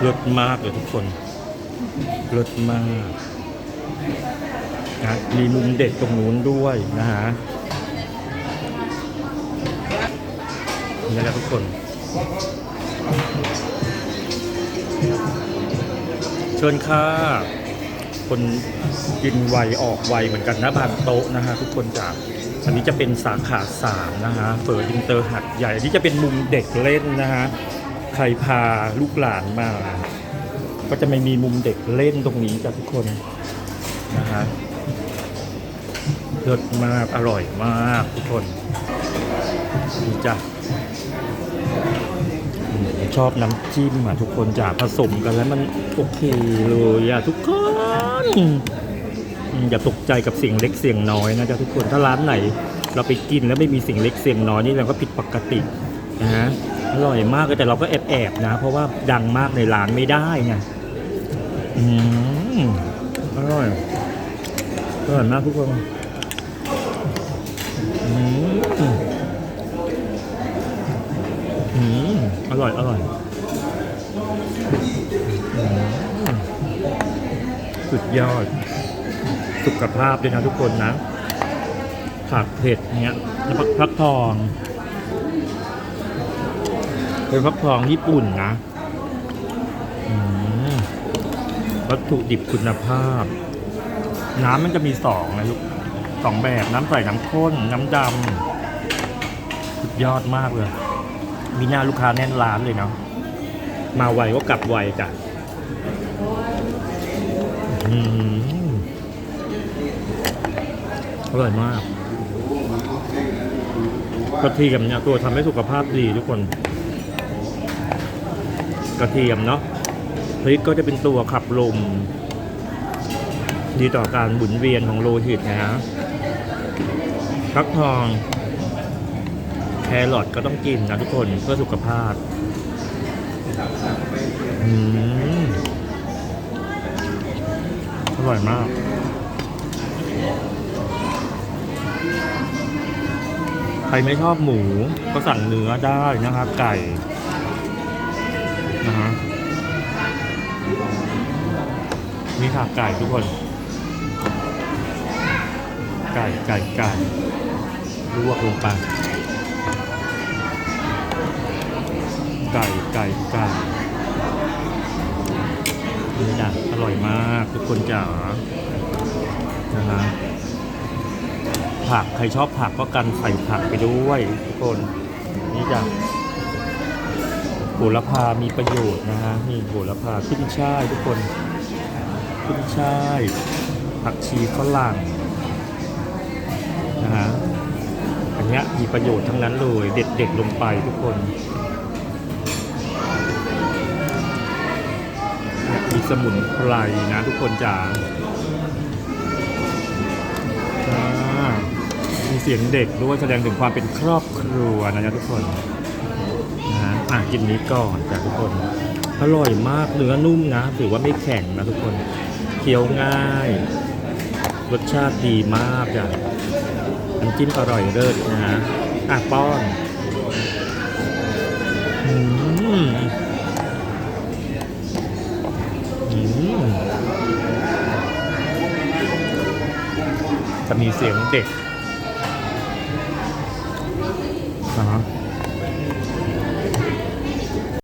เลิศมากเลยทุกคนเลิศมากนะมีมุมเด็ดตรงนู้นด้วยนะฮะนี่แหละทุกคน เชิญค่ะ คนกินไวออกไวเหมือนกันนะบานโต๊ะนะฮะทุกคนจ้ะอันนี้จะเป็นสาขาสามนะฮะเฟิร์อินเตอร์หัดใหญ่ อันนี้จะเป็นมุมเด็กเล่นนะฮะ ครพาลูกหลานมา ก็จะไม่มีมุมเด็กเล่นตรงนี้จ้ะทุกคนนะฮะเลิศมาก อร่อยมากทุกคนดีจ้ะชอบน้ำจิ้มอะทุกคนจ้ะผสมกันแล้วมันโอเคเลยอะทุกคนอย่าตกใจกับเสียงเล็กเสียงน้อยนะจ๊ะทุกคนถ้าร้านไหน เราไปกินแล้วไม่มีเสียงเล็กเสียงน้อยนี่เราก็ผิดปกตินะฮะ ร่อยมากเลยแต่เราก็แอบแอบนะ เพราะว่าดังมากในร้านไม่ได้ไงอืมอร่อยอร่อยมากทุกคนอืมอืมอร่อยอร่อยสุดยอด สุขภาพด้วยนะทุกคนนะผักเผ็ดเนี้ยแล้วผักฟักทอง เป็นฟักทองญี่ปุ่นนะอืมวัตถุดิบคุณภาพ น้ำมันจะมีสองนะลูกสองแบบน้ำใสน้ำข้น น้ำดำสุดยอดมากเลย มีหน้าลูกค้าแน่นร้านเลยเนาะมาไวก็กลับไวจ้ะอืมอร่อยมากกระเทียมเนี่ยตัวทำให้สุขภาพดีทุกคน กระเทียมเนาะพริกก็จะเป็นตัวขับลม ดีต่อการหมุนเวียนของโลหิตนะฮะฟักทอง แครอทก็ต้องกินนะทุกคนเพื่อสุขภาพอืมอร่อยมากใครไม่ชอบหมูก็สั่งเนื้อได้นะครับ ไก่ นะฮะนี่ค่ะไก่ทุกคน ไก่ไก่ไก่ลวกลงไปไก่ไก่ไก่นี่จ้ะอร่อยมากทุกคนจ๋านะฮะผักใครชอบผักก็กันใส่ผักไปด้วยทุกคน นี่จ้ะ โหระพามีประโยชน์นะฮะนี่โหระพาขึ้นช่ายทุกคนขึ้นช่ายผักชีฝรั่งนะฮะอันนี้มีประโยชน์ทั้งนั้นเลยเด็ดๆลงไปทุกคนเนี่ยมีสมุนไพรนะทุกคนจ๋ามีเสียงเด็กด้วยแสดงถึงความเป็นครอบครัวนะทุกคน อะกินนี้ก่อนจ้ะทุกคน อร่อยมากเนื้อนุ่มนะถือว่าไม่แข็งนะทุกคนเคี้ยวง่าย รสชาติดีมากจ้ะมันจิ้มอร่อยเลิศนะอะป้อนอืมอืมจะมีเสียงเด็กอ่า